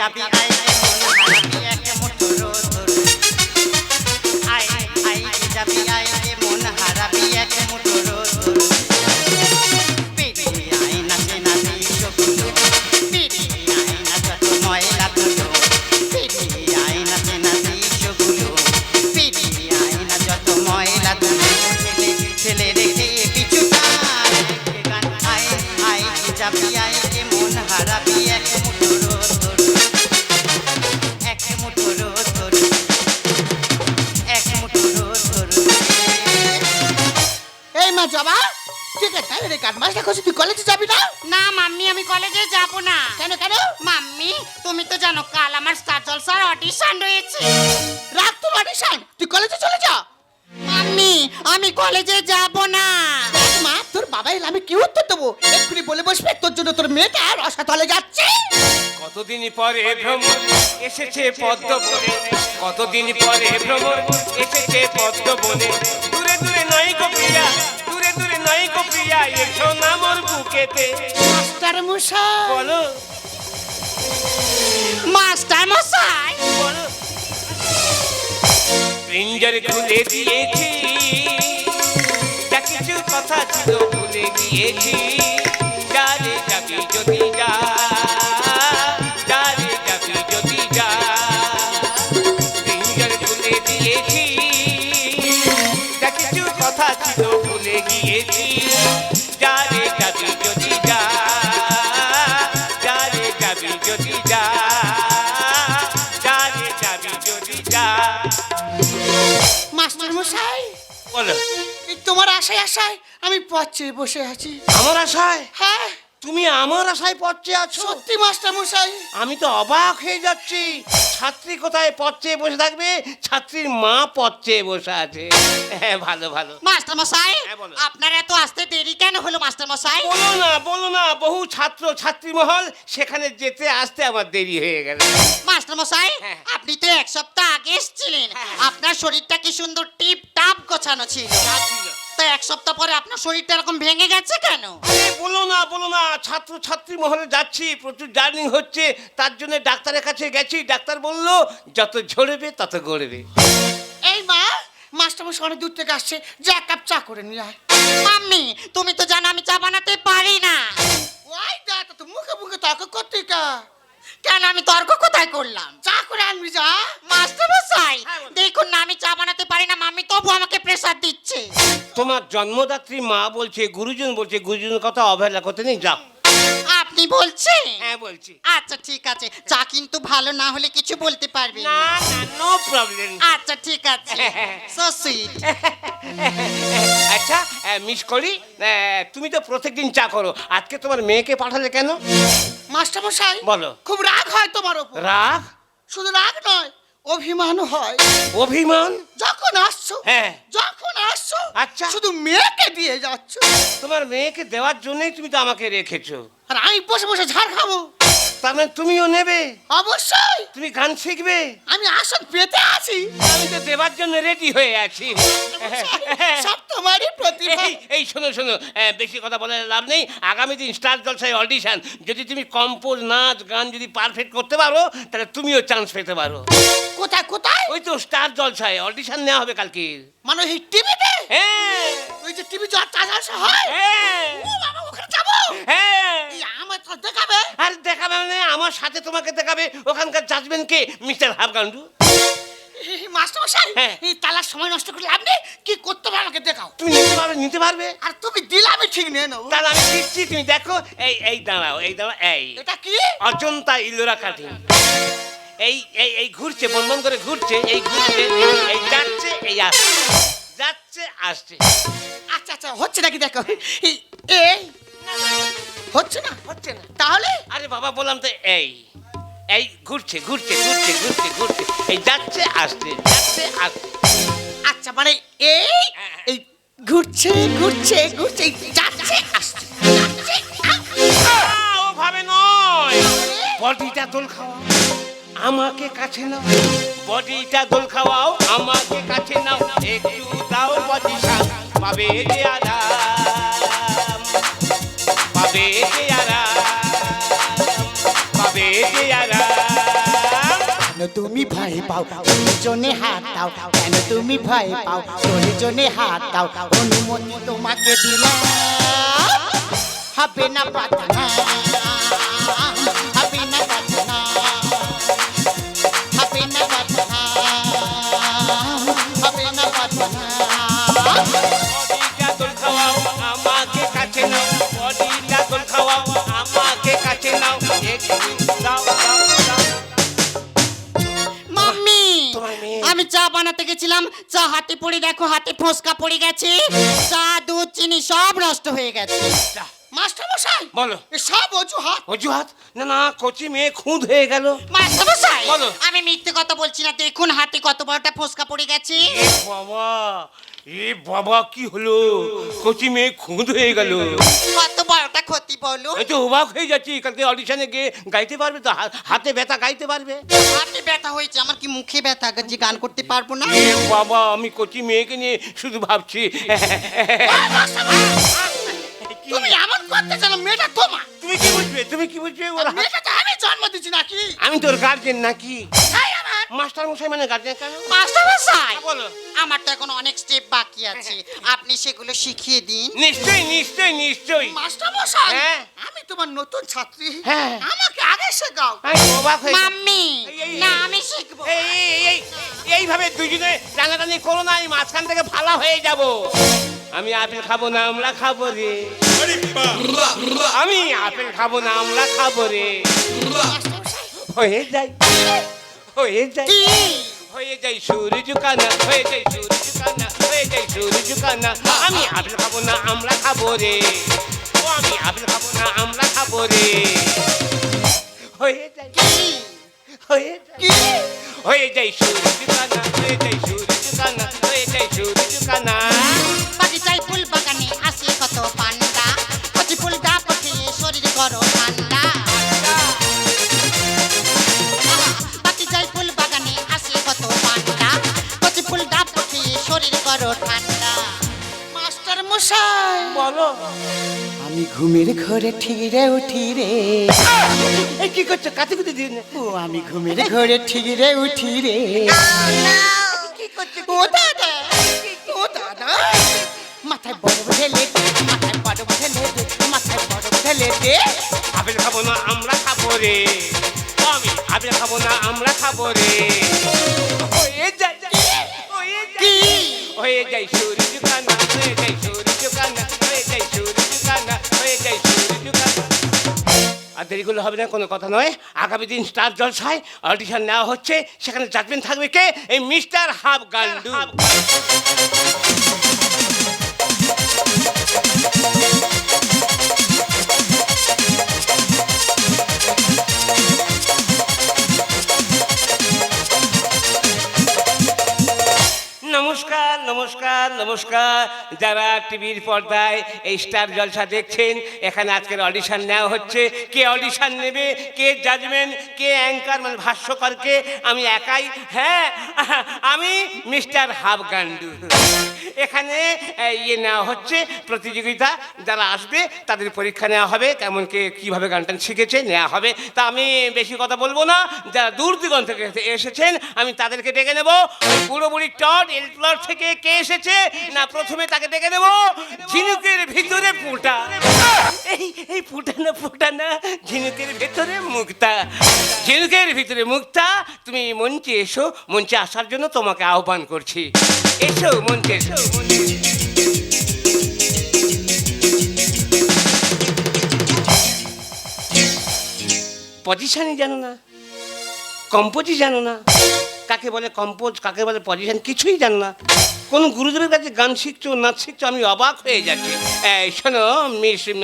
আয়। রে মন হারাবি কি উত্তর দেবো? এক্ষুনি বলে বসবে তোর জন্য তোর মেয়েটা রসাতলে যাচ্ছে। কতদিন পরে ভ্রমণ এসেছে পদ্ম বনে? কতদিন পরে ভ্রমণ এসেছে পদ্ম বনে? দূরে দূরে নাই গো প্রিয়া দূরে দূরে নাই গো প্রিয়া এসো না মোর বুকেতে। মাস্টার মশাই। বলো। মাস্টার মশাই। বলো। প্রিঞ্জার খুলে দিয়েছি। কিছু কথা ছিল। ভুলে গিয়েছি যারে যাবি যদি যা যারে যাবি যদি যা প্রিঞ্জার খুলে দিয়েছি। যা কিছু কথা ছিল ভুলে গিয়েছি। যারে যাবি যদি যা যারে যাবি যদি যা যারে যাবি যদি যা। মাস্টার মশাই বলো। তোমার আশায় আশায় আমি পথে বসে আছি। আমার আশায়? হ্যাঁ। তুমি আমার আশায় পড়ছে আছো? সত্যি মাস্টার মশাই। আমি তো অবাক হয়ে যাচ্ছি। ছাত্রী কোথায় পড়ছে বসে থাকবে? ছাত্রীর মা পড়ছে বসে আছে। হ্যাঁ ভালো ভালো। মাস্টার মশাই হ্যাঁ। আপনার এত আসতে দেরি কেন হলো মাস্টার মশাই? বলো না বলো না বহু ছাত্র ছাত্রী মহল সেখানে যেতে আসতে আমার দেরি হয়ে গেল মাস্টার মশাই হ্যাঁ। আপনি তো এক সপ্তাহ আগে এসেছিলেন। হ্যাঁ। আপনার শরীরটা কি সুন্দর টিপ টাপ গোছানো ছিল? ছিল। তো এক সপ্তাহ পরে আপনার শরীরটা এরকম ভেঙে গেছে কেন? আরে বলো না বলো না ছাত্র ছাত্রী মহলে যাচ্ছি প্রচুর জার্নি হচ্ছে তার জন্য ডাক্তারের কাছে গেছি ডাক্তার বলল যত ঝরবে তত গড়বে। এই মা মাস্টার মশাই অনেক দূর থেকে আসছে যা এক কাপ চা করে নিয়ে আয়। মাম্মি তুমি তো জানো আমি চা বানাতে পারি না। ওই দা তো মুখে মুখে তর্ক করতে কেন আমি তর্ক কোথায় করলাম? চা করে আনবি যা। মাস্টার তোমার জন্মদাত্রী মা বলছে গুরুজন বলছে গুরুজনের কথা অবহেলা করতে নেই যাও। আপনি বলছেন? হ্যাঁ বলছি। আচ্ছা ঠিক আছে। চা কিন্তু ভালো না হলে কিছু বলতে পারবে না। না নো প্রবলেম আচ্ছা ঠিক আছে। সো সুইট আচ্ছা মিস করি। তুমি তো প্রত্যেকদিন চা করো। আজকে তোমার মেয়েকে পাঠালে কেন? মাস্টার মশাই বলো। খুব রাগ হয় তোমার ওপর রাগ? শুধু রাগ নয় অভিমান হয়। অভিমান? যখন আসছো হ্যাঁ। যখন আসছো আচ্ছা। শুধু মেয়েকে দিয়ে যাচ্ছ। তোমার মেয়েকে দেওয়ার জন্যই তুমি তো আমাকে রেখেছো। আর আমি বসে বসে ঝাড় খাব। তার মানে তুমিও নেবে? অবশ্যই। তুমি গান শিখবে? আমি আসন পেতে আছি। আমি তো দেওয়ার জন্য রেডি হয়ে আছি। সব তোমারই প্রতিভা। এই শোনো শোনো। বেশি কথা বলে লাভ নেই। আগামী দিন স্টার জলসায় অডিশন যদি তুমি কম্পোজ নাচ গান যদি পারফেক্ট করতে পারো তাহলে তুমিও চান্স পেতে পারো। কোথায় কোথায়? ওই তো স্টার জলসায় অডিশন নেওয়া হবে কালকে। মানে এই টিভিতে? হ্যাঁ। ওই যে টিভি যা চাষা হয়? হ্যাঁ। ও বাবা ওখানে যাব? হ্যাঁ। আমার তো দেখাবে? আর দেখাবে মানে আমার সাথে তোমাকে দেখাবে ওখানকার জাজমেন্ট কে? মিস্টার মাস্টার হ্যাঁ। তালার সময় নষ্ট করে লাভ নেই? কি করতে হবে আমাকে দেখাও। তুমি নিতে পারবে নিতে পারবে। আর তুমি দিলে আমি ঠিক নিয়ে নেব। তাহলে আমি দিচ্ছি তুমি দেখো এই এই দাঁড়াও এই দাঁড়াও এই। এটা কি? অজন্তা ইলোরা কাটিং। এই এই এই ঘুরছে বন বন করে ঘুরছে এই ঘুরছে এই যাচ্ছে এই আসছে যাচ্ছে আসছে। আচ্ছা আচ্ছা হচ্ছে নাকি দেখো? এই এই হচ্ছে না? হচ্ছে না। তাহলে? আরে বাবা বললাম তো এই এই ঘুরছে ঘুরছে ঘুরছে ঘুরছে ঘুরছে এই যাচ্ছে আসছে যাচ্ছে আসছে। আচ্ছা মানে এই এই ঘুরছে ঘুরছে ঘুরছে যাচ্ছে আসছে যাচ্ছে, আসছে। ও ভাবে নয়। বডিটা দোল খাওয়াও আমাকে কাছে নাও। বডিটা দোল খাওয়াও আমাকে কাছে নাও। একটু দাও বডি সাপ পাবে যে আরাম পাবে যে আরাম পাবে যে আরাম। তুমি ভয় পাও? প্রয়োজনে হাত দাও। কেন তুমি ভয় পাও? প্রয়োজনে হাত দাও। অনুমতি তোমাকে দিলাম। হবে না প্রার্থনা। গেছিলাম হাতে পড়ে দেখো হাতে ফোসকা পড়ে গেছে। চা দুধ চিনি সব নষ্ট হয়ে গেছে। মাস্টার মশাই বলো। এ সব অজুহাত। অজুহাত? না না কচি মেয়ে খুঁত হয়ে গেল। মাস্টারমশাই বলো। আমি মিথ্যে কথা বলছি না। দেখুন হাতে কত বড়টা ফোসকা পড়ে গেছে। এ বাবা এ বাবা কি হলো? কচি মেয়ে খুঁত হয়ে গেল। কত ক্ষতি বলো। এই তো অবাক হয়ে যাচ্ছি কালকে অডিশনে গিয়ে গাইতে পারবে তো? হা- হাতে ব্যথা গাইতে পারবে? হাতে ব্যথা হয়েছে আমার কি মুখে ব্যথা? যে গান করতে পারব না? এ বাবা আমি কচি মেয়েকে নিয়ে শুধু ভাবছি? তুমি এমন করতে জানো মেয়েটা তোমার। তুমি কি বুঝবে? তুমি কি বুঝবে? ওর হাত- মেয়েটা তো আমি জন্ম দিচ্ছি নাকি? আমি তোর গার্জেন নাকি? তাই আমার। মাস্টার মশাই মানে গার্জেন কেন? মাস্টারমশাই? হ্যাঁ, বলো। আমার তো এখন অনেক স্টেপ বাকি আছে। আপনি সেগুলো শিখিয়ে দিন। নিশ্চয়ই নিশ্চয়ই নিশ্চয়ই। মাস্টার মশাই হ্যাঁ। আমি তোমার নতুন ছাত্রী। হ্যাঁ। আমাকে আগে শেখাও। আমি অবাক হয়ে মাম্মি এই, এই, না এই। আমি শিখব। এই এই, এই এইভাবে দুজনে টানাটানি করো না আমি মাঝখান থেকে ফালা হয়ে যাব। আমি আপেল খাব না আমরা খাব রে। আমি আপেল খাব না আমরা খাব রে। হয়ে যাই হয়ে যাই হয়ে যাই সূর্য কানা হয়ে যাই সূর্য কানা হয়ে যাই সূর্য কানা আমি আপেল খাব না আমরা খাব রে। ও, আমি আপেল খাব না আমরা খাব রে। হয়ে যাই হয়ে যাই হয়ে যাই সূর্য কানা হয়ে যাই সূর্য কানা হয়ে যাই সূর্য কানা করো ঠান্ডা। বাগিচায় ফুল বাগানে আসে কত পান্ডা। কচি ফুলটা পটিয়ে শরীর করো ঠান্ডা। মাস্টার মশাই। বলো। আমি ঘুমের ঘরে ঠিরে উঠি রে। এই কি করছ? কাতে কুতে দিয়ে নে। ও আমি ঘুমের ঘরে ঠিরে উঠি রে। ও দাদা। ও দাদা। মাথায় বড় ঢেলে দে, মাথায় বড় বড় ঢেলে দে আপেল খাব না আমরা খাব রে। আমি আপেল খাব না আমরা খাব রে। হয়ে যাই হয়ে যাই যাই সূর্য কানা হয়ে যাই সূর্য কানা হয়ে যাই সূর্য কানা হয়ে যাই সূর্য কানা আর দেরি করলে হবে না কোনো কথা নয়। আগামী দিন স্টার জলসায় অডিশন নেওয়া হচ্ছে। সেখানে জাজমেন্ট থাকবে কে? এই মিস্টার হাফ গান্ডু নমস্কার নমস্কার নমস্কার। যারা টিভির পর্দায় এই স্টার জলসা দেখছেন, এখানে আজকের অডিশন নেওয়া হচ্ছে। কে অডিশন নেবে, কে জাজমেন্ট কে অ্যাঙ্কার মানে ভাষ্যকরকে, আমি একাই হ্যাঁ আমি মিস্টার হাফগান্ডু। এখানে ইয়ে নেওয়া হচ্ছে, প্রতিযোগিতা যারা আসবে, তাদের পরীক্ষা নেওয়া হবে, কেমন কে, কীভাবে গান টান শিখেছে, নেওয়া হবে। তা আমি বেশি কথা বলব না, যারা দূর দিগন্ত থেকে এসেছেন, আমি তাদেরকে ডেকে নেব। ওই বুড়ো বুড়ি এলপ্লর থেকে কে এসেছে? না, প্রথমে তাকে ডেকে নেব। ঝিনুকের ভিতরে পুটা। এই এই পুটা না পুটা না, ঝিনুকের ভিতরে মুক্তা। ঝিনুকের ভিতরে মুক্তা, তুমি মঞ্চে এসো। মঞ্চে আসার জন্য তোমাকে আহ্বান করছি। এসো মঞ্চে। এসো পজিশনই জানো না। কম্পোজি জানো না। কাকে বলে কম্পোজ কাকে বলে পজিশন কিছুই জানো না কোন গুরুদেবের কাছে গান শিখছো নাচ শিখছো আমি অবাক হয়ে যাচ্ছি এই, শোনো মিস আহ,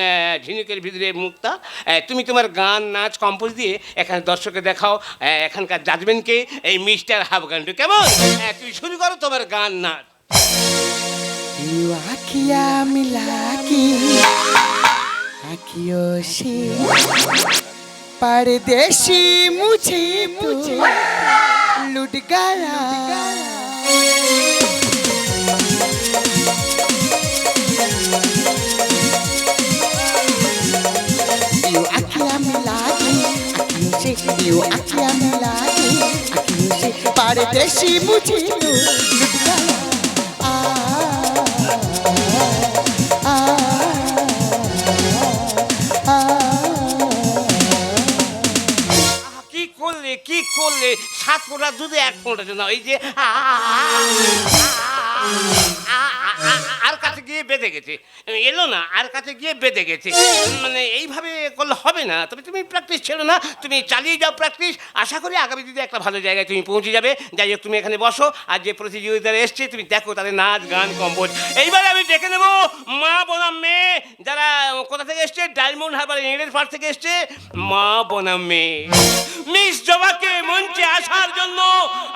ঝিনুকের ভিতরে মুক্তা আহ, তুমি তোমার গান নাচ কম্পোজ দিয়ে এখানে দর্শকে দেখাও আহ, এখানকার জাজমেন্টকে এই মিস্টার হাফগান্ডু কেমন আহ, তুমি শুরু করো তোমার গান নাচ You akia milaki आखियों से परदेसी मुझे मुझे लुट गया You akia milaki आखियों से You akia milaki परदेसी मुझे तो लुट गया आ, কি করলে সাত ফোঁটা দুধে এক ফোঁটা না ওই যে আ, আ, আ, আ, আ, গিয়ে বেঁধে গেছে। এলো না, আর কাছে গিয়ে বেঁধে গেছে। মানে এইভাবে করলে হবে না। তবে তুমি প্র্যাকটিস ছেড়ো না, তুমি চালিয়ে যাও প্র্যাকটিস আশা করি আগামী দিনে একটা ভালো জায়গায় তুমি পৌঁছে যাবে। যাই হোক, তুমি এখানে বসো, আর যে প্রতিযোগিতারা এসছে, তুমি দেখো তাদের নাচ, গান, কম্পোজ। এইবারে আমি ডেকে নেব মা বনাম মেয়ে। যারা কোথা থেকে এসছে? ডায়মন্ড হারবার ইংরেজ পার্ট থেকে এসছে। মা বনাম মেয়ে। মিস জবাকে মঞ্চে আসার জন্য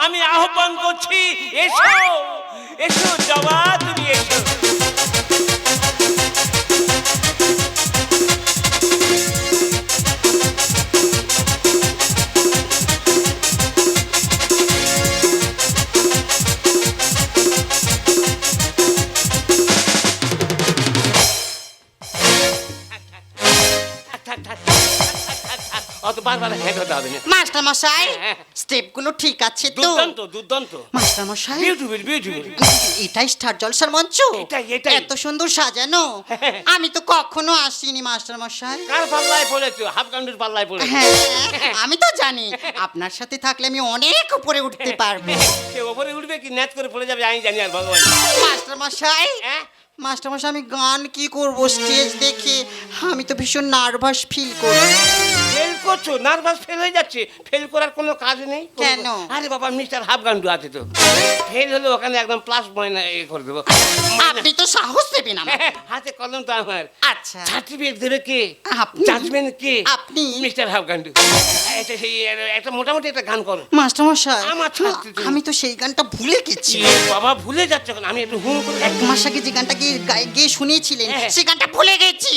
আমি আহ্বান করছি, এসো এসো জবা, তুমি এসো। থাক, থাক, থাক, থাক, থাক, থাক। অত বারবার হবে না। মাস্টার মশাই হ্যাঁ। স্টেপগুলো ঠিক আছে তো। দুর্দান্ত দুর্দান্ত। মাস্টার মশাই বিউটিফুল বিউটিফুল এটাই স্টার জলসার মঞ্চ। এটাই, এটাই। এত সুন্দর সাজানো। হ্যাঁ। আমি তো কখনো আসিনি মাস্টার মশাই কার পাল্লায় পড়েছো? হাফ পাল্লায় পড়েছো। হ্যাঁ আমি তো জানি আপনার সাথে থাকলে আমি অনেক উপরে উঠতে পারব। সে ওপরে উঠবে কি ন্যাচ করে পড়ে যাবে আমি জানি আর ভগবান। মাস্টার মশাই হ্যাঁ? মাস্টার মশাই আমি গান কি করব স্টেজ দেখে? আমি তো ভীষণ নার্ভাস ফিল করি করছ? নার্ভাস ফেল হয়ে যাচ্ছে। ফেল করার কোনো কাজ নেই? কেন? আরে বাবা মিস্টার হাফ গান্ডু আছে তো। ফেল হলে ওখানে একদম প্লাস পয়েন্ট এ করে দেবো। আপনি তো সাহস দেবেন আমার হাতে কলম তো আমার। আচ্ছা। সার্টিফিকেট দেবে কে? আপনি। জাজমেন্ট কে? আপনি। মিস্টার হাফ গান্ডু এটা সেই একটা মোটামুটি একটা গান করো। মাস্টার মশাই আমার আমি তো সেই গানটা ভুলে গেছি। বাবা ভুলে যাচ্ছে আমি একটু হুম করে এক মাস আগে যে গানটা গিয়ে গায়ে- গিয়ে শুনিয়েছিলেন হ্যাঁ। সেই গানটা ভুলে গেছি।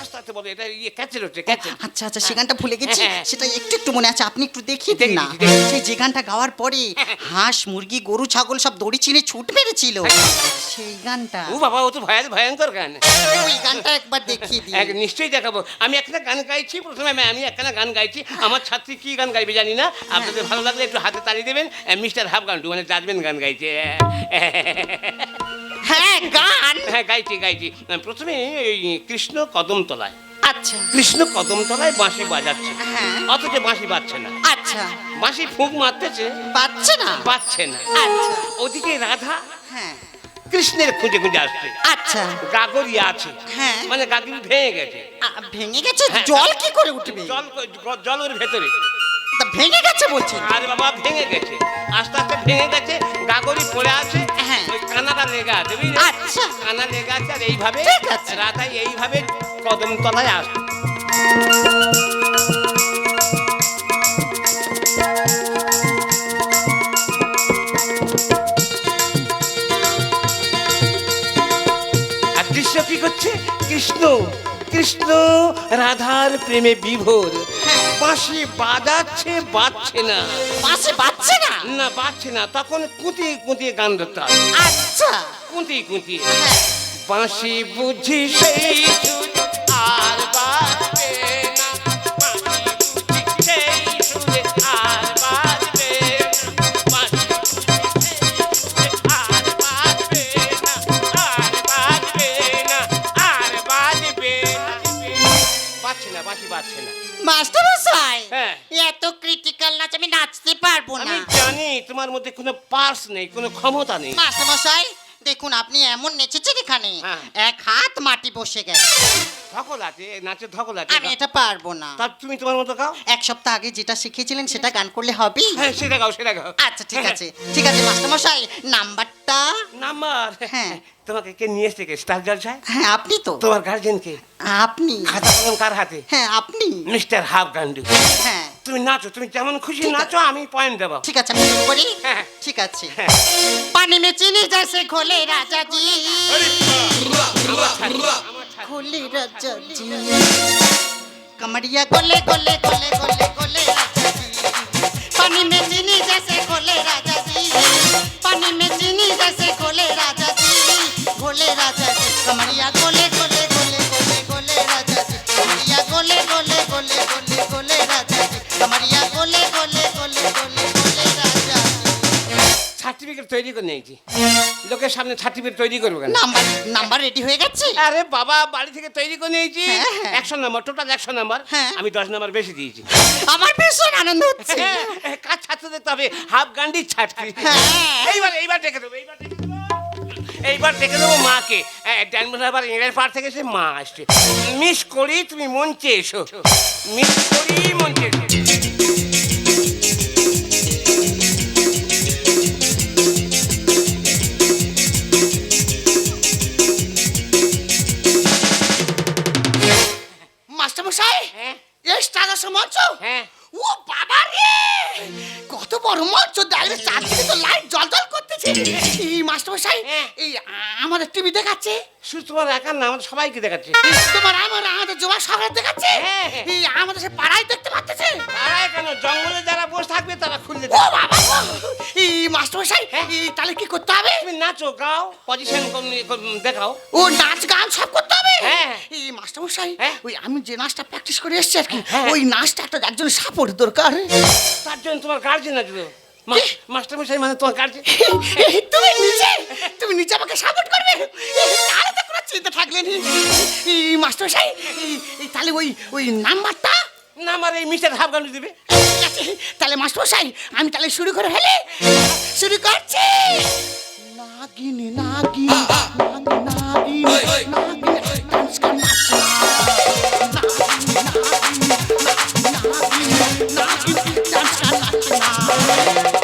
আস্তে বলো এটা ইয়ে ক্যাচের হচ্ছে ক্যাচের আচ্ছা আচ্ছা সেই গানটা ভুলে গেছি। হ্যাঁ। সেটা একটু একটু মনে আছে আপনি একটু দেখিয়ে দিন না। সেই যে গানটা গাওয়ার পরে হাঁস মুরগি গরু ছাগল সব দড়ি চিনে ছুট মেরেছিল। সেই গানটা। ও বাবা ও তো ভয়াল ভয়ঙ্কর গান। ওই গানটা একবার দেখিয়ে দিন। এক নিশ্চয়ই দেখাবো। আমি একটা গান গাইছি প্রথমে আমি- একটা গান গাইছি। আমার ছাত্রী কি গান গাইবে জানি না। আপনাদের ভালো লাগলে একটু হাতে তালি দেবেন। মিস্টার হাফ গান্ডু মানে জাজমেন্ট গান গাইছে। হ্যাঁ গান। হ্যাঁ গাইছি গাইছি। প্রথমে ওই কৃষ্ণ কদমতলায়। আচ্ছা। কৃষ্ণ কদমতলায় বাঁশি বাজাচ্ছে। হ্যাঁ। অথচ বাঁশি বাজছে না। আচ্ছা। বাঁশি ফুঁক মারতেছে। পাচ্ছে না? বাজছে না। আচ্ছা। ওদিকে রাধা হ্যাঁ। কৃষ্ণের খুঁজে খুঁজে আসছে। আচ্ছা। গাগরি আছে। হ্যাঁ। মানে গাগরি ভেঙে গেছে। ভেঙে গেছে? জল কি করে উঠবে? জল জলের ভেতরে। তা ভেঙে গেছে বলছেন আরে বাবা ভেঙে গেছে আস্তে আস্তে ভেঙে গেছে গাগরি পড়ে আছে হ্যাঁ। ওই কানাটা লেগে আছে বুঝলি আচ্ছা। কানা লেগে আছে আর এইভাবে। রাধাই এইভাবে কদম তলায় আর কৃষ্ণ কি করছে কৃষ্ণ কৃষ্ণ রাধার প্রেমে বিভোর। বাঁশি বাজাচ্ছে বাজছে না। পাশে পাচ্ছে না? না বাজছে না তখন কুঁতিয়ে কুঁতিয়ে গান ধরতে আচ্ছা। কুঁতিয়ে কুঁতিয়ে। বাঁশি বুঝি সেই মাস্টার মশাই হ্যাঁ। এত ক্রিটিক্যাল নাচ আমি নাচতে পারব না। আমি জানি তোমার মধ্যে কোনো পার্স নেই কোনো ক্ষমতা নেই। মাস্টার মশাই দেখুন আপনি এমন নেচেছেন এখানে হ্যাঁ। এক হাত মাটি বসে গেছে। ধকল আছে নাচের ধকল আছে আমি এটা। পারব না। তা তুমি তোমার মতো গাও এক সপ্তাহ আগে যেটা শিখিয়েছিলেন সেটা গান করলে হবে হ্যাঁ সেটা গাও সেটা গাও। আচ্ছা ঠিক আছে। ঠিক আছে মাস্টার মশাই নাম্বারটা তা নাম্বার? হ্যাঁ। তোমাকে কে নিয়ে এসেছে স্টার গার্জেন হ্যাঁ আপনি তো। তোমার গার্জেন কে? আপনি। খাতা কলম কার হাতে? হ্যাঁ আপনি। মিস্টার হাফ গান্ডু হ্যাঁ। তুমি নাচো তুমি যেমন খুশি নাচো আমি পয়েন্ট দেবো। ঠিক আছে আমি করি। হ্যাঁ। ঠিক আছে। হ্যাঁ। পানি মে চিনি जैसे ঘোলে রাজা জি ঘোলে রাজা জি কমড়িয়া গোলে গোলে গোলে গোলে গোলে पानी में चीनी जैसे घोले राजा जी पानी में चीनी जैसे घोले राजा जी घोले राजा जी कमरिया गोले गोले गोले गोले गोले राजा जी कमरिया गोले गोले गोले गोले गोले राजा जी कमरिया সার্টিফিকেট তৈরি করে নিয়েছি। লোকের সামনে সার্টিফিকেট তৈরি করব কেন? নাম্বার নাম্বার রেডি হয়ে গেছে? আরে বাবা বাড়ি থেকে তৈরি করে নিয়েছি। হ্যাঁ, হ্যাঁ। একশো নম্বর টোটাল একশো নম্বর। হ্যাঁ। আমি দশ নম্বর বেশি দিয়েছি। আমার ভীষণ আনন্দ হচ্ছে। কাজ ছাড়তে দিতে হবে হাফ গান্ডির হ্যাঁ। এইবার এইবার ডেকে দেবো এইবার ডেকে দেবো। এইবার ডেকে দেবো মাকে। ডানবেন আবার ইংরেজ পাড় থেকে এসে মা আসছে। মিস করি তুমি মঞ্চে এসো। মিস করি মঞ্চে এসো। হ্যাঁ টাকা মঞ্চ? হ্যাঁ। ও বাবা রে! কত বড় মঞ্চ দেখলে চারদিকে তো লাইট জল জল করতেছে। এই মাস্টারমশাই হ্যাঁ। এই আমাদের টিভি দেখাচ্ছে? শুধু তোমার একা না আমাদের সবাইকে দেখাচ্ছে। তোমার আমার আমাদের জোয়া শহরে দেখাচ্ছে? হ্যাঁ, হ্যাঁ। এই আমাদের সে পাড়ায় দেখতে পাচ্ছে পাড়ায় কেন? জঙ্গলে যারা বসে থাকবে তারা খুললে ও বাবা মাস্টারমশাই তাহলে কি করতে হবে? তুমি নাচো গাও পজিশন দেখাও। ও নাচ গান সব করতে হবে? হ্যাঁ। এই মাস্টারমশাই হ্যাঁ। ওই আমি যে নাচটা প্র্যাকটিস করে এসেছি আর কি হ্যাঁ। ওই নাচটা একটা একজন সাপোর্ট দরকার। তার জন্য তোমার গার্জেন আছে তো মাস্টার মানে তোমার গার্জেন তুমি নিজে তুমি নিজে আমাকে সাপোর্ট করবে? তাহলে তো কোনো চিন্তা থাকলে নি। এই মাস্টারমশাই তাহলে ওই ওই নাম্বারটা না আমার এই মিস্টার হাফ গান্ডু দিবে। ঠিক আছে তাহলে মাস্টারমশাই আমি তাহলে শুরু করে ফেলে? শুরু করছি। নাগিনি নাগিনি নাগিনি নাগিনি নাগিনি ডান্স কর নাচ। নাগিনি, নাগিনি, নাগিনি, নাগিনি, ডান্স কর নাচ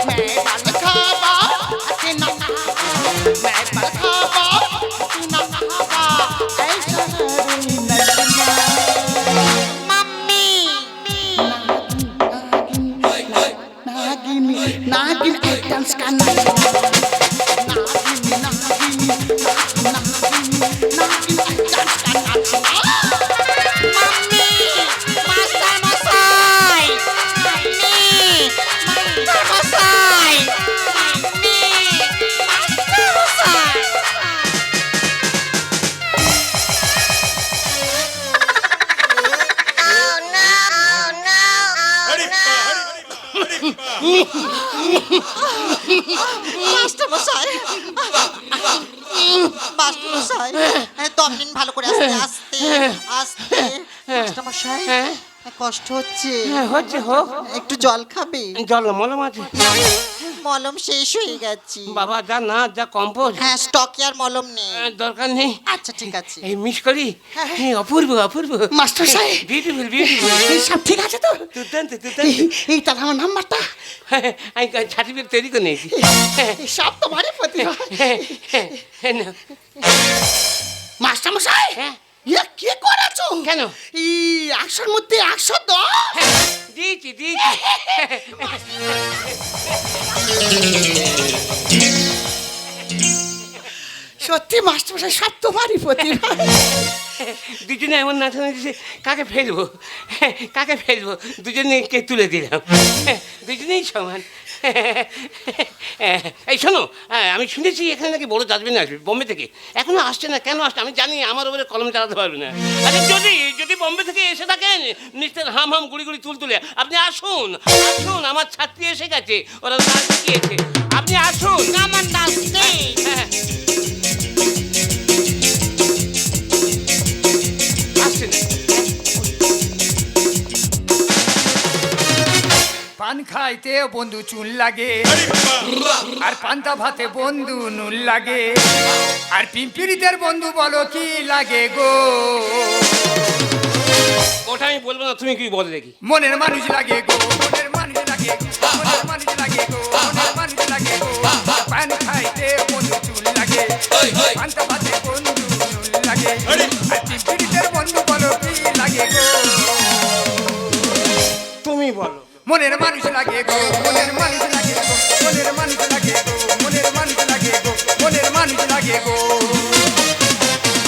কষ্ট হচ্ছে হ্যাঁ হচ্ছে হোক একটু জল খাবে জল মলম আছে মলম শেষ হয়ে গেছে বাবা যা না যা কম্পোজ হ্যাঁ স্টকে আর মলম নেই দরকার নেই আচ্ছা ঠিক আছে এই মিস করি হ্যাঁ অপূর্ব অপূর্ব মাস্টার সাহেব বিউটিফুল বিউটিফুল সব ঠিক আছে তো দুর্দান্ত দুর্দান্ত এই তাহলে আমার নাম্বারটা আমি সার্টিফিকেট তৈরি করে নিয়েছি সব তোমারই প্রতিভা হ্যাঁ, হ্যাঁ, হ্যাঁ। মাস্টার মশাই হ্যাঁ। ইয়ে কি করেছ? কেন? এই একশোর মধ্যে একশো দশ হ্যাঁ, দিয়েছি দিয়েছি। সত্যি মাস্টার মশাই সব তোমারই প্রতিভা দুজনে এমন নাচানো দিয়েছে কাকে ফেলব? কাকে ফেলব? দুজনে কে তুলে দিলাম। দুজনেই সমান। এই শোনো হ্যাঁ, আমি শুনেছি এখানে নাকি বড় ডাস্টবিন আসবে বোম্বে থেকে। এখনও আসছে না কেন আসছে? আমি জানি আমার ওপরে কলম চালাতে পারবে না। আরে যদি যদি বোম্বে থেকে এসে থাকেন নিশ্চয় হাম হাম গুড়ি গুড়ি তুল তুলে আপনি আসুন আসুন আমার ছাত্রী এসে গেছে ওরা নাচ শিখিয়েছে। আপনি আসুন। আমার নাচ নেই হ্যাঁ। খাইতে বন্ধু চুন লাগে। আর পান্তা ভাতে বন্ধু নুন লাগে। আর পিম্পিরিদের বন্ধু বলো কি লাগে গো। ওটা আমি বলব না তুমি কি বলে দেখি। মনের মানুষ লাগে গো মনের মানুষ লাগে গো মনের মানুষ লাগে গো মনের মানুষ লাগে গো। পান খাইতে বন্ধু চুন লাগে। পান্তা ভাতে বন্ধু নুন লাগে। মনের মানুষ লাগে গো মনের মানুষ লাগে গো মনের মানুষ লাগে গো মনের মানুষ লাগে গো মনের মানুষ লাগে গো।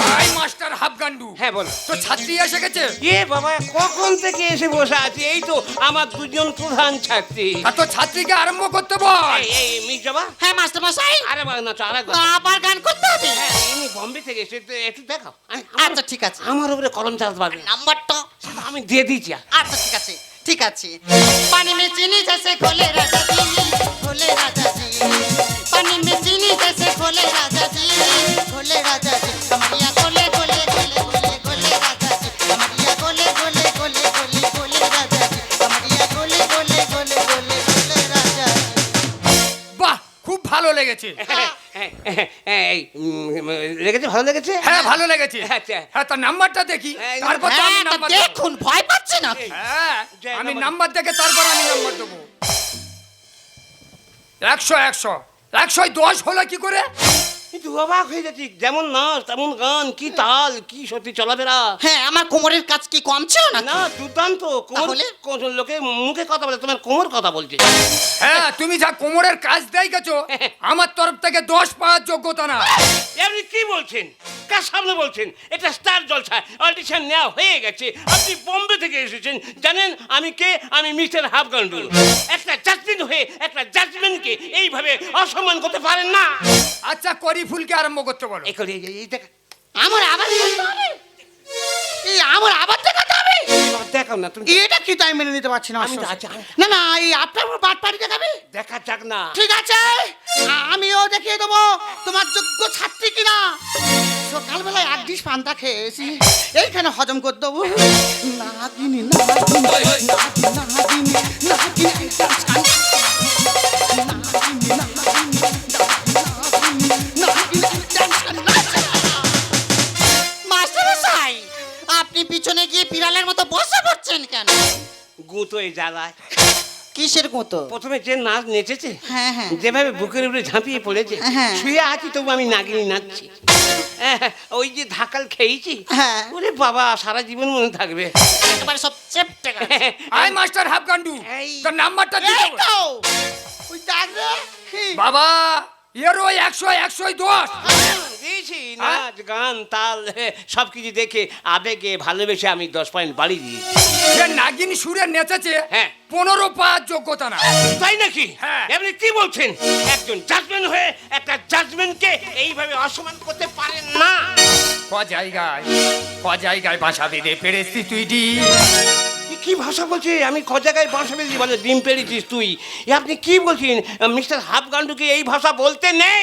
ভাই মাস্টার হাফগান্ডু। হ্যাঁ বলো। তো ছাত্রী এসে গেছে? এ বাবা কখন থেকে এসে বসে আছি? এই তো আমার দুজন প্রধান ছাত্রী। আর তো ছাত্রীকে আরম্ভ করতে বল। এই জবা হ্যাঁ মাস্টার মশাই। আরে বাবা না তো আরেকবার আবার গান করতে হবে। হ্যাঁ ইনি বোম্বে থেকে এসে একটু- একটু দেখাও। আমি- আচ্ছা ঠিক আছে। আমার উপরে কলম চালাতে পারবে না নাম্বারটা সেটা আমি দিয়ে দিয়েছি আর। ঠিক আছে। পানি মে চিনি জেসে খোলে রাজা জি খোলে রাজা পানি মে চিনি জেসে খোলে রাজা জি খোলে রাজা জি। কামিয়া খোলে লেগেছে। ভালো লেগেছে? হ্যাঁ ভালো লেগেছে। আচ্ছা। হ্যাঁ তার নাম্বারটা দেখি। হ্যাঁ, তারপর তো আমি হ্যাঁ নাম্বার দেখুন ভয় পাচ্ছে না? হ্যাঁ আমি নাম্বার- নাম্বার দেখে তারপর আমি নাম্বার দেবো। একশো একশো। একশো দশ হলো কি করে? কিন্তু অবাক হয়ে যাচ্ছি যেমন নাচ তেমন গান কি তাল কি সত্যি চলাফেরা? হ্যাঁ আমার কোমরের কাজ কি কম ছিল না না দুর্দান্ত। কোমর কোন লোকে মুখে কথা বলে তোমার কোমর কথা বলছে। হ্যাঁ তুমি যা কোমরের কাজ দেয় গেছো আমার তরফ থেকে দশ পাওয়ার যোগ্যতা না। আপনি কি বলছেন? কার সামনে বলছেন? এটা স্টার জলসা অডিশন নেওয়া হয়ে গেছে। আপনি বোম্বে থেকে এসেছেন। জানেন আমি কে? আমি মিস্টার হাফগান্ডু একটা জাজমেন্ট হয়ে একটা জাজমেন্টকে এইভাবে অসম্মান করতে পারেন না। আচ্ছা করি ফুলকে আরম্ভ করতে বলো। এই করে এই- এই দেখ- আমার আবার এই আমার আবার দেখাতে হবে? দেখাও না তুমি এটা কি তাই মেনে নিতে পারছি না? আমি না না এই আপনার বাট পাড়ি দেখাবে? দেখা যাক না। ঠিক আছে আমিও দেখিয়ে দেবো তোমার যোগ্য ছাত্রী কিনা। সকালবেলায় এক ডিশ পান্তা খেয়েছি। এইখানে হজম করে দেবো। না দিনি না দিনি এই জ্বালায় কিসের মতো? প্রথমে যে নাচ নেচেছে হ্যাঁ হ্যাঁ। যেভাবে বুকের উপরে ঝাঁপিয়ে পড়েছে হ্যাঁ। শুয়ে আছি তবু আমি নাগিনি নাচছি। হ্যাঁ, ওই যে ধাকাল খেয়েছি হ্যাঁ। ওরে বাবা সারা জীবন মনে থাকবে। একেবারে সব চেপটে গেছে। আই মাস্টার হাফগান্ডু এই- তোর নাম্বারটা এই তো! ওই রে বাবা! এর ওই একশো একশো দশ দিয়েছি নাচ গান তাল সব কিছু দেখে আবেগে ভালোবেসে আমি দশ পয়েন্ট বাড়ি দিয়েছি। সে নাগিন সুরে নেচেছে হ্যাঁ। পনেরো পাওয়ার যোগ্যতা না। তাই নাকি? হ্যাঁ। আপনি কি বলছেন? একজন জাজমেন্ট হয়ে একটা জাজমেন্টকে এইভাবে অসম্মান করতে পারেন না। ক জায়গায় ক জায়গায় বাসা বেঁধে পেরেছি তুই ডি? কি- ভাষা বলছে আমি ক জায়গায় বাসা বেঁধেছি বলে ডিম পেরেছিস তুই। এ আপনি কি বলছেন? মিস্টার হাফগান্ডুকে এই ভাষা বলতে নেই?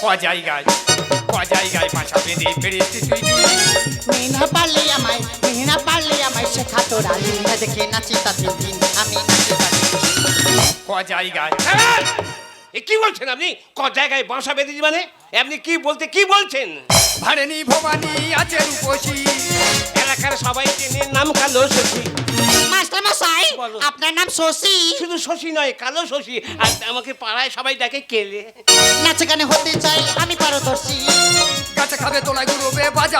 ক জায়গায়? ক জায়গায় বাসা বেঁধে পেরেছি তুই? ডি মেয়ে না পারলে আমায় মেয়ে না পারলে আমায় শেখা তোরা দিন দেখে নাচি তা দিন আমি নাচি। ক জায়গায়? হ্যাঁ! এ কি বলছেন আপনি? ক জায়গায় বাসা বেঁধেছি মানে? আপনি কি বলতে কি বলছেন? ভারেনি ভবানী আছে রূপসী। এলাকার সবাই চেনে নাম কালো শশী। মাস্টার মশাই বলো। আপনার নাম শশী? শুধু শশী নয় কালো শশী। আর আমাকে পাড়ায় সবাই ডাকে কেলে। নাচে গানে হতে চাই আমি পারদর্শী। গাছে খাবে তোলায় গুরুবে বাঁশি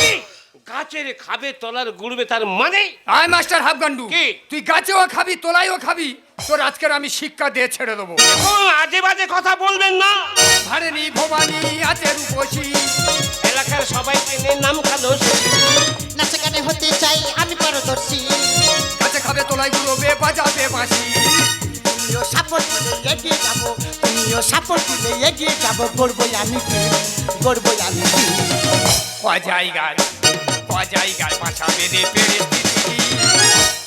কি? গাছের খাবে তলার গুড়বে তার মানে? আয় মাস্টার হাফগান্ডু কি? তুই গাছেও খাবি তোলাইও খাবি। তোর আজকের আমি শিক্ষা দিয়ে ছেড়ে দেবো। আজে বাজে কথা বলবেন না। ভারেনি ভবানী আছে রূপসী। এলাকার সবাই চেনে নাম কালো নাচে গানে হতে চাই আমি পারদর্শী। কাছে খাবে তোলায় গুরুবে বাজাবে বাঁশি। তুমিও সাপোর্ট দিলে এগিয়ে যাব তুমিও সাপোর্ট দিলে এগিয়ে যাব করব আমি কি গড়বই আমি কি? ক জায়গায় ক জায়গায় বাসা বেঁধে পেরেছি।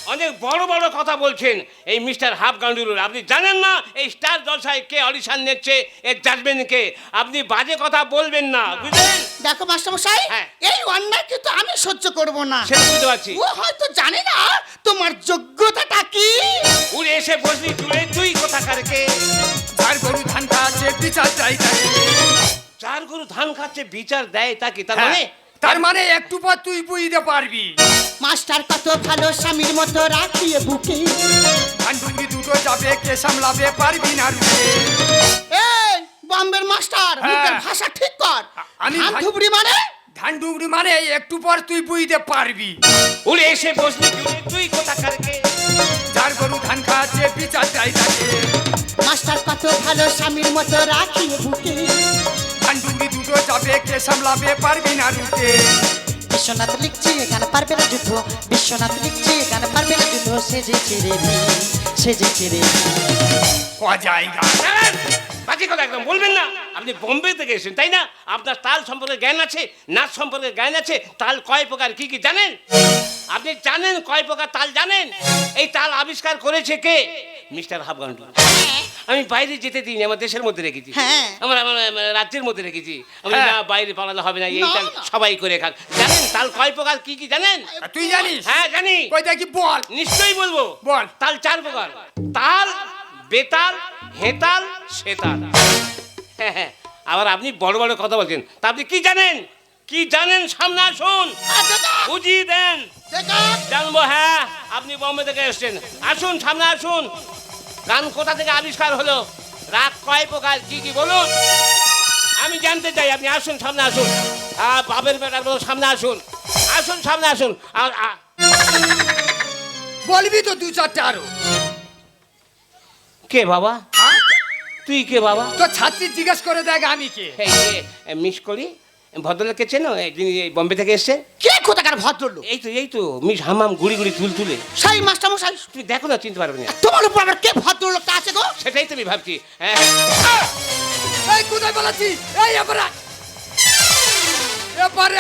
অনেক বড় বড় কথা বলছেন এই মিস্টার হাফ গান্ডুরুর আপনি জানেন না এই স্টার জলসায় কে অডিশন নিচ্ছে এর জাজমেন্ট কে? আপনি বাজে কথা বলবেন না বুঝলেন? দেখো মাস্টারমশাই হ্যাঁ। এই অন্যায় কিন্তু আমি সহ্য করব না। সেটা বুঝতে পারছি। ও হয়তো জানে না তোমার যোগ্যতাটা কি। উড়ে এসে বসলি তুলে তুই কোথাকার কে? ঝাড় গরু ধান খাচ্ছে বিচার চাই চার গরু ধান খাচ্ছে বিচার দেয় তাকে তার হ্যাঁ, মানে তার মানে একটু পর তুই বুঝতে পারবি। মাস্টার কত ভালো স্বামীর মতো রাখিয়ে বুকে। ধান ডুবরি দুটো যাবে কে সামলাবে পারবি না রুখে এই বম্বের মাস্টার হ্যাঁ। মুখের ভাষা ঠিক কর। আমি ধান ধুবড়ি মানে? ধান ডুবরি মানে একটু পর তুই বুঝতে পারবি। উড়ে এসে বসলি তুই কোথাকার কে? ঝাড় গরু ধান খাচ্ছে বিচার চাই তাকে। মাস্টার কত ভালো স্বামীর মতো রাখিয়ে বুকে। ধান ডুবরি দুটো যাবে কে সামলাবে পারবি না রুখে বিশ্বনাথ লিখছে গান পারবে না যুদ্ধ। বিশ্বনাথ লিখছে গান পারবে না যুদ্ধ। সেজেছে রে ভীম, সেজেছে রে ভীম। ক জায়গা! বাজে কথা একদম বলবেন না। আপনি বোম্বে থেকে এসেছেন তাই না? আপনার তাল সম্পর্কে জ্ঞান আছে নাচ সম্পর্কে জ্ঞান আছে তাল কয় প্রকার কি কি জানেন? আপনি জানেন কয় প্রকার তাল জানেন? এই তাল আবিষ্কার করেছে কে? মিস্টার হাফগান্ডু। আমি বাইরে যেতে দিইনি আমার দেশের মধ্যে রেখেছি। হ্যাঁ। আমার আমার রাজ্যের মধ্যে রেখেছি। আমি হ্যাঁ। না বাইরে পালালে হবে না এই তাল সবাই করে খান জানেন তাল কয় প্রকার কি কি জানেন? তুই জানিস? হ্যাঁ জানি। কই দেখি বল? নিশ্চয়ই বলব। বল। তাল চার প্রকার। তাল বেতাল হেতাল সেতাল হ্যাঁ হ্যাঁ। আবার আপনি বড় বড় কথা বলছেন। তা আপনি কি জানেন? কি জানেন সামনে আসুন। বুঝিয়ে দেন। জানব হ্যাঁ। আপনি বম্বে থেকে এসেছেন। আসুন সামনে আসুন। গান কোথা থেকে আবিষ্কার হলো? রাগ কয় প্রকার? কি কি বলুন? আমি জানতে চাই আপনি আসুন সামনে আসুন। বাবের বেটার মতো সামনে আসুন। আসুন সামনে আসুন। আর বলবি তো দু চারটে আরও। কে বাবা? হ্যাঁ? তুই কে বাবা? তো ছাত্রী জিজ্ঞেস করে দেখ আমি কে। মিস করি। ভদ্রলোককে চেনো? এই যিনি এই বম্বে থেকে এসছে। কে কোথাকার ভদ্রলোক? এই তো এই তো মিস হামাম গুড়ি গুড়ি তুল তুলে। সেই মাস্টার মশাই তুমি দেখো না চিনতে পারবে না। তোমার উপর আবার কে ভদ্রলোকটা আছে গো? সেটাই তো আমি ভাবছি হ্যাঁ। এই কোথায় বলেছি? এই এবারে। এবারে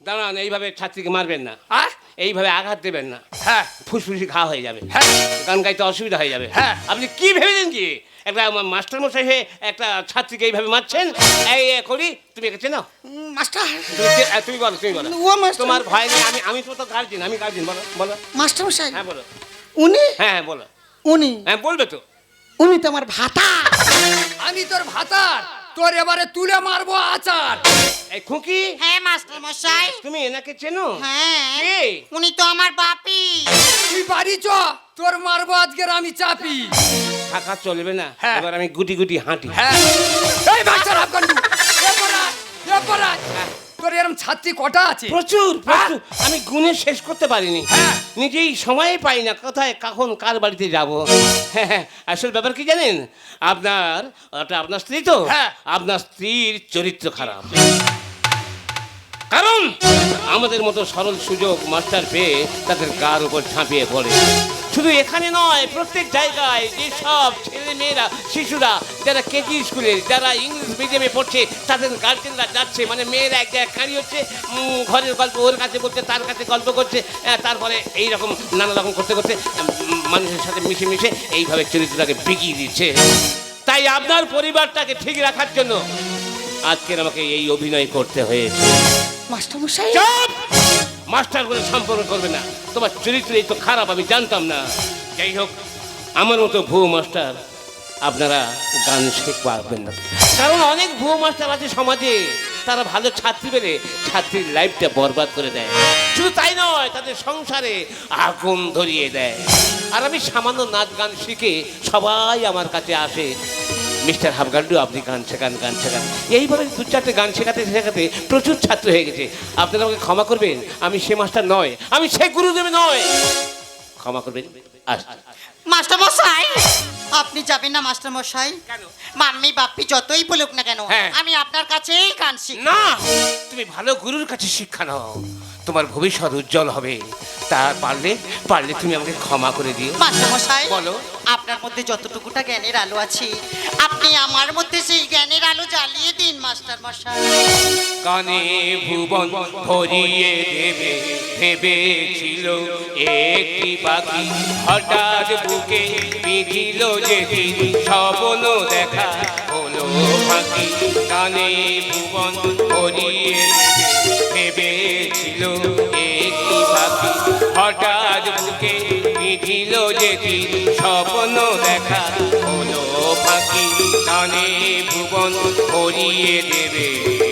দাঁড়ান এইভাবে ছাত্রীকে মারবেন না। হ্যাঁ এইভাবে আঘাত দেবেন না। হ্যাঁ। ফুসফুসি ঘা হয়ে যাবে। হ্যাঁ। গান গাইতে অসুবিধা হয়ে যাবে। হ্যাঁ। আপনি কি ভেবেছেন কি? একটা মাস্টার মশাই হয়ে একটা ছাত্রীকে এইভাবে মারছেন? এই এ করি তুমি একে চেনো? মাস্টার। তুমি বলো তুমি বলো। ও মাস্টার। তোমার ভয় নেই আমি আমি তো তো গার্জেন আমি গার্জেন বলো বলো। মাস্টার মশাই হ্যাঁ বলো। উনি? হ্যাঁ হ্যাঁ বলো। উনি? হ্যাঁ বলবে তো। উনি তো আমার ভাতা। আমি তোর ভাতার। তোর এবারে তুলে মারবো আচার। এই খুকি? হ্যাঁ মাস্টার মশাই। তুমি এনাকে চেনো? হ্যাঁ কে? উনি তো আমার বাপি। তুই বাড়ি চ তোর মারবো আজকের আমি চাপি। থাকা চলবে না। হ্যাঁ। এবার আমি গুটি গুটি হাঁটি। হ্যাঁ। এই এরপর আয়, এরপর আয়। তোর এরম ছাত্রী কটা আছে? প্রচুর প্রচুর। আমি গুণে শেষ করতে পারিনি। হ্যাঁ। নিজেই সময় পাই না কোথায় কখন কার বাড়িতে যাব। হ্যাঁ হ্যাঁ। আসল ব্যাপার কি জানেন? আপনার ওটা আপনার স্ত্রী তো? হ্যাঁ। আপনার স্ত্রীর চরিত্র খারাপ। কারণ আমাদের মতো সরল সুযোগ মাস্টার পেয়ে তাদের গার উপর ঝাঁপিয়ে পড়ে। শুধু এখানে নয় প্রত্যেক জায়গায় যেসব ছেলে মেয়েরা শিশুরা যারা কেজি স্কুলে যারা ইংলিশ মিডিয়ামে পড়ছে তাদের গার্জেনরা যাচ্ছে। মানে মেয়েরা এক জায়গায় কাঁড়ি হচ্ছে ঘরের গল্প ওর কাছে বলছে তার কাছে গল্প করছে তারপরে এই রকম নানা রকম করতে করতে মানুষের সাথে মিশে মিশে এইভাবে চরিত্রটাকে বিগিয়ে দিচ্ছে। তাই আপনার পরিবারটাকে ঠিক রাখার জন্য আজকের আমাকে এই অভিনয় করতে হয়েছে। মাস্টার মশাই চুপ! মাস্টার বলে সম্পর্ক করবে না। তোমার চরিত্র এই তো খারাপ আমি জানতাম না। যাই হোক আমার মতো ভুয়ো মাস্টার আপনারা গান শেখ পারবেন না। কারণ অনেক ভুয়ো মাস্টার আছে সমাজে, তারা ভালো ছাত্রী পেলে ছাত্রীর লাইফটা বরবাদ করে দেয়। শুধু তাই নয়, তাদের সংসারে আগুন ধরিয়ে দেয়। আর আমি সামান্য নাচ গান শিখে সবাই আমার কাছে আসে, মিস্টার হাফগান্ডু আপনি গান শেখান গান শেখান। এইভাবে দু চারটে গান শেখাতে শেখাতে প্রচুর ছাত্র হয়ে গেছে। আপনারা আমাকে ক্ষমা করবেন? আমি সে মাস্টার নয়, আমি সে গুরুদেব নয়। ক্ষমা করবেন? আসছি। মাস্টার মশাই আপনি যাবেন না মাস্টার মশাই কেন? মাম্মি বাপ্পি যতই বলুক না কেন হ্যাঁ। আমি আপনার কাছেই গান শিখব না তুমি ভালো গুরুর কাছে শিক্ষা নাও তোমার ভবিষ্যৎ উজ্জ্বল হবে। তা পারলে পারলে তুমি আমাকে ক্ষমা করে দিও। মাস্টার মশাই বলো। আপনার মধ্যে যতটুকুটা জ্ঞানের আলো আছে আপনি আমার মধ্যে সেই জ্ঞানের আলো জ্বালিয়ে দিন মাস্টার মশাই কানে ভুবন ভরিয়ে দেবে ভেবেছিল একটি পাখি। হঠাৎ বুকে বিধিল যেদিন স্বপ্ন দেখা হলো ফাঁকি। কানে ভুবন ভরিয়ে যেদিন স্বপ্ন দেখা। হলো পাখি কানে ভুবন ভরিয়ে দেবে।